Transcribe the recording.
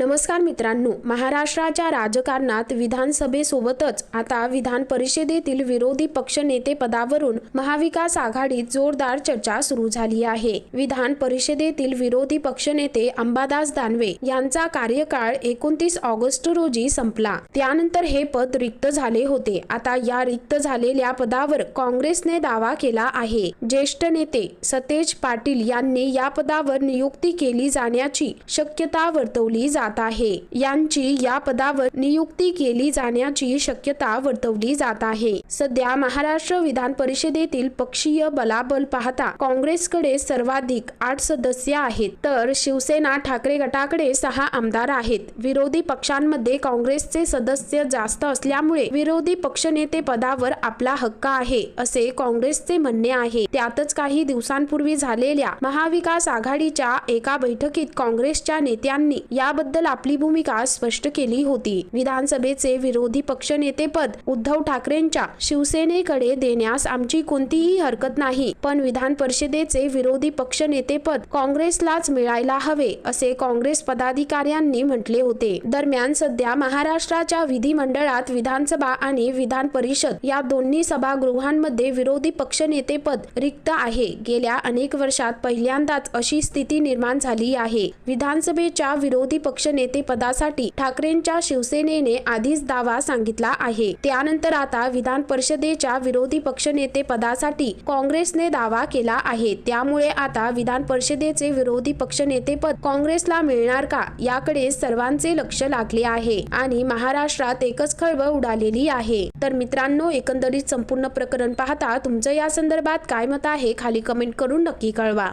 नमस्कार मित्रांनो महाराष्ट्राच्या राजकारणात विधानसभेसोबतच आता विधान परिषदेतील विरोधी पक्षनेते पदावरून महाविकास आघाडीत जोरदार चर्चा सुरू झाली आहे. विधान परिषदेतील विरोधी पक्षनेते अंबादास दानवे यांचा कार्यकाळ एकोणतीस ऑगस्ट रोजी संपला. त्यानंतर हे पद रिक्त झाले होते. आता या रिक्त झालेल्या पदावर काँग्रेसने दावा केला आहे. ज्येष्ठ नेते सतेज पाटील यांनी या पदावर नियुक्ती केली जाण्याची शक्यता वर्तवली जात आहे. यांची या पदावर नियुक्ती केली जाण्याची शक्यता वर्तवली जात आहे. सध्या महाराष्ट्र विधान परिषदेतील पक्षीय बलाबल पाहता काँग्रेसकडे सर्वाधिक आठ सदस्य आहेत. तर शिवसेना ठाकरे गटाकडे सहा आमदार आहेत. विरोधी पक्षांमध्ये काँग्रेसचे सदस्य जास्त असल्यामुळे विरोधी पक्षनेते पदावर आपला हक्क आहे असे काँग्रेसचे म्हणणे आहे. त्यातच काही दिवसांपूर्वी झालेल्या महाविकास आघाडीच्या एका बैठकीत काँग्रेसच्या नेत्यांनी याबद्दल आपली भूमिका स्पष्ट केली होती. विधानसभेचे विरोधी पक्षनेतेपद उद्धव ठाकरेंच्या शिवसेनेकडे देण्यास आमची कोणतीही हरकत नाही. पण विधान परिषदेचे विरोधी पक्षनेतेपद काँग्रेसलाच मिळायला हवे असे काँग्रेस पदाधिकाऱ्यांनी म्हटले होते. दरम्यान सध्या महाराष्ट्राच्या विधिमंडळात विधानसभा आणि विधान परिषद या दोन्ही सभागृहांमध्ये विरोधी पक्षनेतेपद रिक्त आहे. गेल्या अनेक वर्षात पहिल्यांदाच अशी स्थिती निर्माण झाली आहे. विधानसभेच्या विरोधी पक्ष नेतेपदासाठी ठाकरेंच्या शिवसेनेने आधीच दावा सांगितला आहे. त्यानंतर आता विधान परिषदेच्या विरोधी पक्षनेते पदासाठी काँग्रेसने दावा केला आहे. त्यामुळे आता विधान परिषदेचे विरोधी पक्षनेतेपद काँग्रेसला मिळणार का याकडे सर्वांचे लक्ष लागले आहे आणि महाराष्ट्रात एकच खळबळ उडालेली आहे. तर मित्रांनो एकंदरीत संपूर्ण प्रकरण पाहता तुमचं या संदर्भात काय मत आहे खाली कमेंट करून नक्की कळवा.